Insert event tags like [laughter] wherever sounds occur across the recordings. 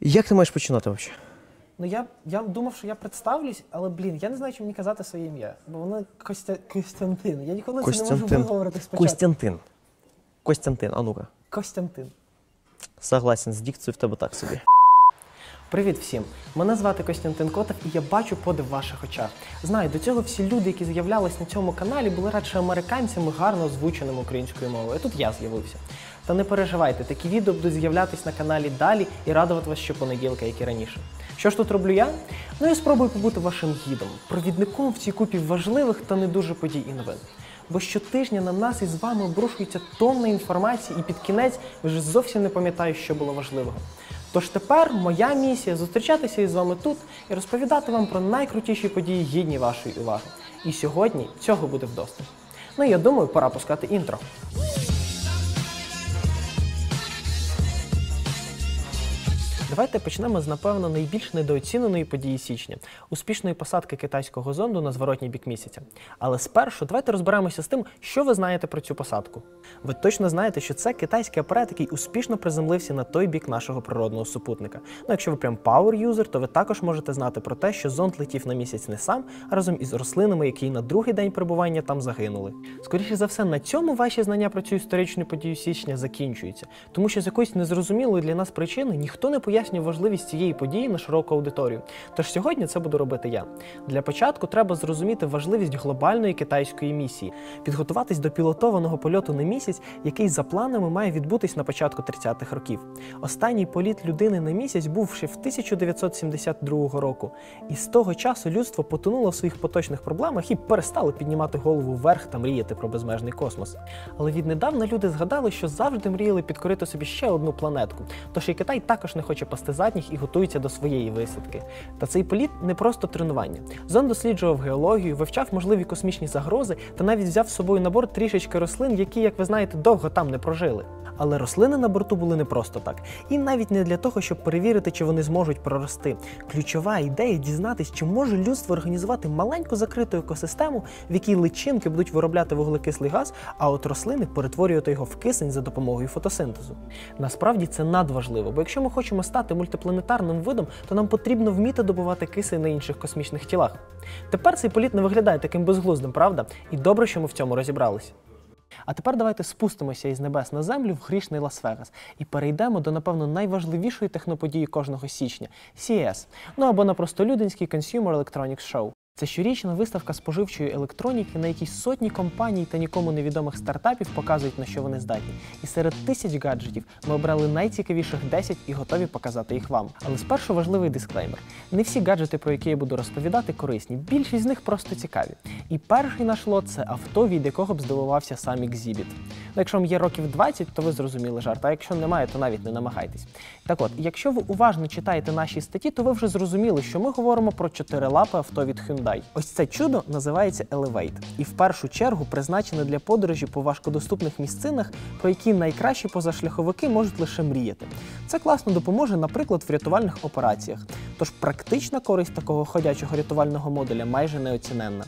Як ти маєш починати взагалі? Ну я, я думав, що я представлюсь, але блін, я не знаю, чи мені казати своє ім'я. Бо воно Костя Костянтин. Я ніколи це не можу Костянтин. виговорити спочатку. Костянтин. Костянтин, а ну-ка. Костянтин. Согласен, з дикцією в тебе так собі. Привіт всім! Мене звати Костянтин Котов, і я бачу подив в ваших очах. Знаю, до цього всі люди, які з'являлись на цьому каналі, були радше американцями гарно озвученими українською мовою. А тут я з'явився. Та не переживайте, такі відео будуть з'являтись на каналі далі і радувати вас щопонеділка, як і раніше. Що ж тут роблю я? Ну я спробую побути вашим гідом, провідником в цій купі важливих та не дуже подій і новин. Бо щотижня на нас із вами обрушується тонна інформації, і під кінець вже зовсім не пам'ятаю, що було важливого. Тож тепер моя місія зустрічатися із вами тут і розповідати вам про найкрутіші події гідні вашої уваги. І сьогодні цього буде вдосталь. Ну я думаю, пора пускати інтро. Давайте почнемо з, напевно, найбільш недооціненої події січня успішної посадки китайського зонду на зворотній бік місяця. Але спершу давайте розберемося з тим, що ви знаєте про цю посадку. Ви точно знаєте, що це китайський апарат, який успішно приземлився на той бік нашого природного супутника. Ну, якщо ви прям power-юзер, то ви також можете знати про те, що зонд летів на місяць не сам, а разом із рослинами, які на другий день перебування там загинули. Скоріше за все, на цьому ваші знання про цю історичну подію січня закінчуються, тому що з якоїсь незрозумілої для нас причини ніхто не пояснює важливість цієї події на широку аудиторію. Тож сьогодні це буду робити я. Для початку треба зрозуміти важливість глобальної китайської місії, підготуватись до пілотованого польоту на місяць, який за планами має відбутись на початку 30-х років. Останній політ людини на місяць був ще в 1972 року, і з того часу людство потонуло в своїх поточних проблемах і перестало піднімати голову вверх та мріяти про безмежний космос. Але віднедавна люди згадали, що завжди мріяли підкорити собі ще одну планетку. Тож і Китай також не хоче пасти задніх і готується до своєї висадки. Та цей політ не просто тренування. Зон досліджував геологію, вивчав можливі космічні загрози та навіть взяв з собою на борт трішечки рослин, які, як ви знаєте, довго там не прожили. Але рослини на борту були не просто так, і навіть не для того, щоб перевірити, чи вони зможуть прорости. Ключова ідея дізнатись, чи може людство організувати маленьку закриту екосистему, в якій личинки будуть виробляти вуглекислий газ, а от рослини перетворювати його в кисень за допомогою фотосинтезу. Насправді це надважливо, бо якщо ми хочемо стати мультипланетарним видом, то нам потрібно вміти добувати кисень на інших космічних тілах. Тепер цей політ не виглядає таким безглуздим, правда? І добре, що ми в цьому розібралися. А тепер давайте спустимося із небес на землю в грішний Лас-Вегас і перейдемо до, напевно, найважливішої техноподії кожного січня CES, ну або на простолюдинський Consumer Electronics Show. Це щорічна виставка споживчої електроніки, на якій сотні компаній та нікому невідомих стартапів показують, на що вони здатні. І серед тисяч гаджетів ми обрали найцікавіших 10 і готові показати їх вам. Але спершу важливий дисклеймер: не всі гаджети, про які я буду розповідати, корисні. Більшість з них просто цікаві. І перший наш лот це авто, від якого б здивувався сам Exhibit. Ну, якщо вам є років 20, то ви зрозуміли жарт, а якщо немає, то навіть не намагайтесь. Так от, якщо ви уважно читаєте наші статті, то ви вже зрозуміли, що ми говоримо про чотирилапе авто від Hyundai. Ось це чудо називається Elevate, і в першу чергу призначене для подорожі по важкодоступних місцинах, про які найкращі позашляховики можуть лише мріяти. Це класно допоможе, наприклад, в рятувальних операціях. Тож практична користь такого ходячого рятувального модуля майже неоціненна.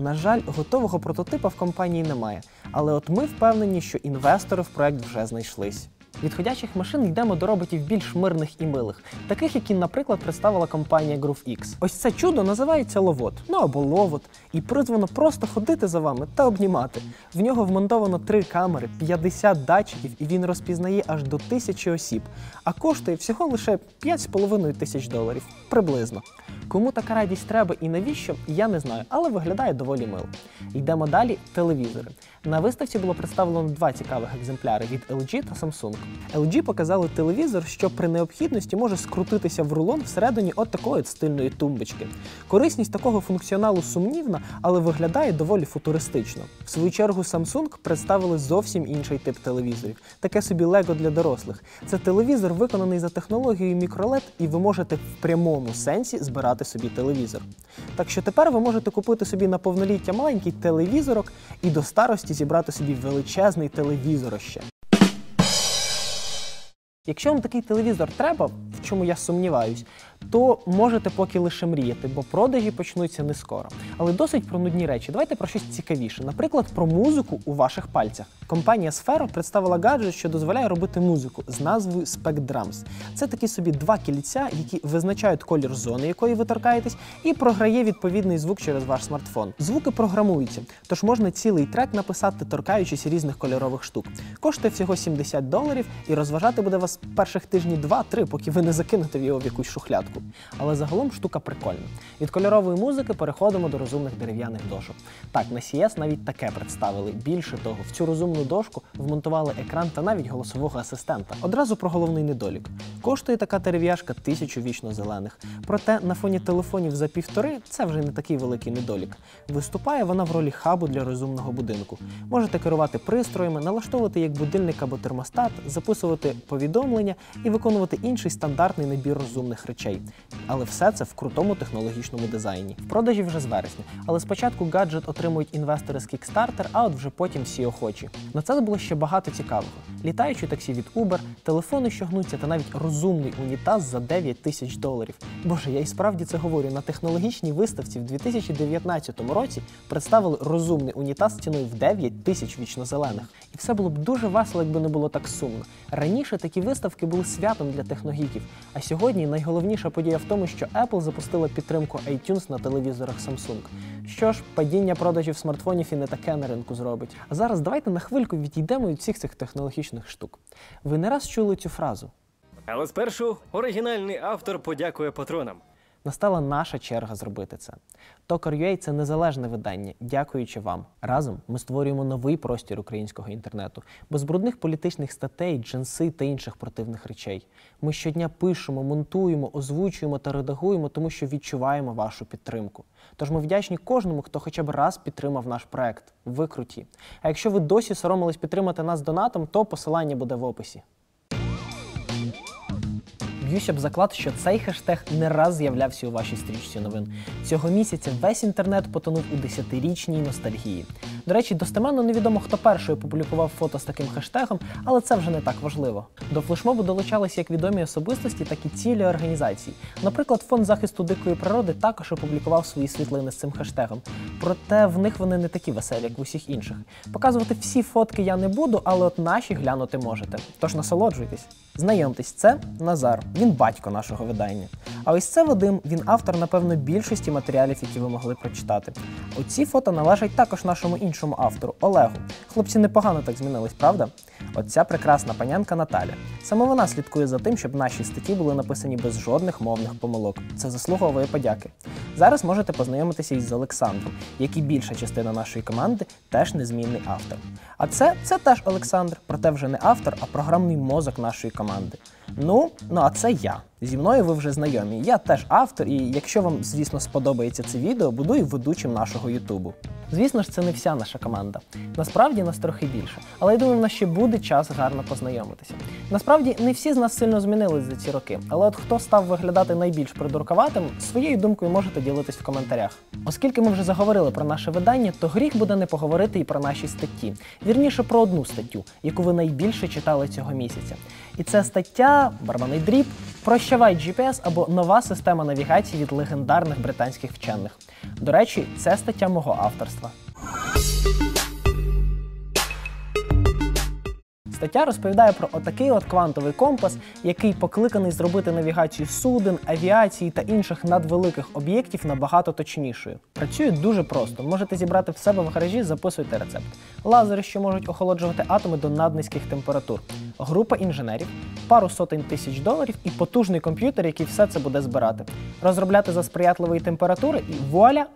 На жаль, готового прототипа в компанії немає, але от ми впевнені, що інвестори в проект вже знайшлись. Від ходячих машин йдемо до роботів більш мирних і милих, таких, які, наприклад, представила компанія GrooveX. Ось це чудо називається ловот, ну або ловот, і призвано просто ходити за вами та обнімати. В нього вмонтовано три камери, 50 датчиків, і він розпізнає аж до тисячі осіб, а коштує всього лише 5,5 тисяч доларів приблизно. Кому така радість треба і навіщо, я не знаю, але виглядає доволі мило. Йдемо далі. Телевізори. На виставці було представлено два цікавих екземпляри від LG та Samsung. LG показали телевізор, що при необхідності може скрутитися в рулон всередині от такої стильної тумбочки. Корисність такого функціоналу сумнівна, але виглядає доволі футуристично. В свою чергу Samsung представили зовсім інший тип телевізорів, таке собі Лего для дорослих. Це телевізор, виконаний за технологією мікролед, і ви можете в прямому сенсі збирати собі телевізор. Так що тепер ви можете купити собі на повноліття маленький телевізорок і до старості зібрати собі величезний телевізор ще. Якщо вам такий телевізор треба, в чому я сумніваюсь, то можете поки лише мріяти, бо продажі почнуться не скоро. Але досить про нудні речі. Давайте про щось цікавіше. Наприклад, про музику у ваших пальцях. Компанія Sfero представила гаджет, що дозволяє робити музику з назвою Spec Drums. Це такі собі два кільця, які визначають колір зони, якої ви торкаєтесь, і програє відповідний звук через ваш смартфон. Звуки програмуються, тож можна цілий трек написати, торкаючись різних кольорових штук. Коштує всього 70 доларів і розважати буде вас перших тижні 2-3, поки ви не закинете в його в якусь шухлядку. Але загалом штука прикольна. Від кольорової музики переходимо до розумних дерев'яних дошок. Так, на CS навіть таке представили. Більше того, в цю розумну дошку вмонтували екран та навіть голосового асистента. Одразу про головний недолік. Коштує така дерев'яшка тисячу вічно зелених. Проте на фоні телефонів за півтори це вже не такий великий недолік. Виступає вона в ролі хабу для розумного будинку. Можете керувати пристроями, налаштовувати як будильник або термостат, записувати повідомлення і виконувати інший стандартний набір розумних речей. Але все це в крутому технологічному дизайні. В продажі вже з вересня. Але спочатку гаджет отримують інвестори з Kickstarter, а от вже потім всі охочі. На це було ще багато цікавого: літаючі таксі від Uber, телефони, що гнуться, та навіть розумний унітаз за 9 тисяч доларів. Боже, я і справді це говорю. На технологічній виставці в 2019 році представили розумний унітаз ціною в 9 тисяч вічнозелених. І все було б дуже весело, якби не було так сумно. Раніше такі виставки були святом для техногіків, а сьогодні найголовніша подія в тому, що Apple запустила підтримку iTunes на телевізорах Samsung. Що ж, падіння продажів смартфонів і не таке на ринку зробить. А зараз давайте на хвильку відійдемо від всіх цих технологічних штук. Ви не раз чули цю фразу. Але спершу оригінальний автор подякує патронам. Настала наша черга зробити це. Токар.ua – це незалежне видання, дякуючи вам. Разом ми створюємо новий простір українського інтернету, без брудних політичних статей, джинси та інших противних речей. Ми щодня пишемо, монтуємо, озвучуємо та редагуємо, тому що відчуваємо вашу підтримку. Тож ми вдячні кожному, хто хоча б раз підтримав наш проект. Ви круті. А якщо ви досі соромились підтримати нас донатом, то посилання буде в описі. Б'юся б заклад, що цей хештег не раз з'являвся у вашій стрічці новин. Цього місяця весь інтернет потонув у десятирічній ностальгії. До речі, достеменно невідомо, хто перший опублікував фото з таким хештегом, але це вже не так важливо. До флешмобу долучалися як відомі особистості, так і цілі організації. Наприклад, фонд захисту дикої природи також опублікував свої світлини з цим хештегом. Проте в них вони не такі веселі, як в усіх інших. Показувати всі фотки я не буду, але от наші глянути можете. Тож насолоджуйтесь. Знайомтесь, це Назар. Він батько нашого видання. А ось це Вадим, він автор, напевно, більшості матеріалів, які ви могли прочитати. Оці фото належать також нашому іншому автору Олегу. Хлопці непогано так змінились, правда? Оця прекрасна панянка Наталя. Саме вона слідкує за тим, щоб наші статті були написані без жодних мовних помилок. Це заслуговує подяки. Зараз можете познайомитися із Олександром, як і більша частина нашої команди, теж незмінний автор. А це, це теж Олександр, проте вже не автор, а програмний мозок нашої команди. Ну, ну а це я. Зі мною ви вже знайомі. Я теж автор, і якщо вам, звісно, сподобається це відео, буду і ведучим нашого Ютубу. Звісно ж, це не вся наша команда. Насправді нас трохи більше, але я думаю, в нас ще буде час гарно познайомитися. Насправді не всі з нас сильно змінились за ці роки, але от хто став виглядати найбільш придуркуватим, своєю думкою можете ділитись в коментарях. Оскільки ми вже заговорили про наше видання, то гріх буде не поговорити і про наші статті. Вірніше про одну статтю, яку ви найбільше читали цього місяця. І це стаття Барбаний дріб Прощавай GPS або нова система навігації від легендарних британських вчених. До речі, це стаття мого авторства. Стаття розповідає про отакий от квантовий компас, який покликаний зробити навігацію суден, авіації та інших надвеликих об'єктів набагато точнішою. Працює дуже просто. Можете зібрати в себе в гаражі, записуйте рецепт. Лазери, що можуть охолоджувати атоми до наднизьких температур. Група інженерів, пару сотень тисяч доларів і потужний комп'ютер, який все це буде збирати. Розробляти за сприятливої температури і вуаля!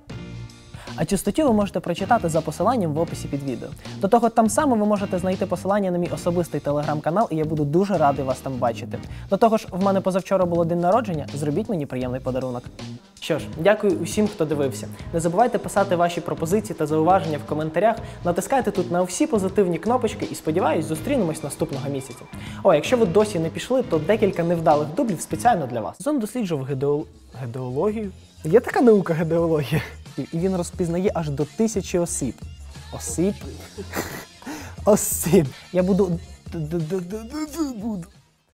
А цю статтю ви можете прочитати за посиланням в описі під відео. До того там само ви можете знайти посилання на мій особистий телеграм-канал, і я буду дуже радий вас там бачити. До того ж, в мене позавчора було день народження. Зробіть мені приємний подарунок. Що ж, дякую усім, хто дивився. Не забувайте писати ваші пропозиції та зауваження в коментарях. Натискайте тут на всі позитивні кнопочки і сподіваюсь, зустрінемось наступного місяця. О, якщо ви досі не пішли, то декілька невдалих дублів спеціально для вас. Зон досліджував гедеол... гедеологію. Є така наука гедеологія. І він розпізнає аж до тисячі осіб. Осіб? [laughs] Осіб. Я буду. буду.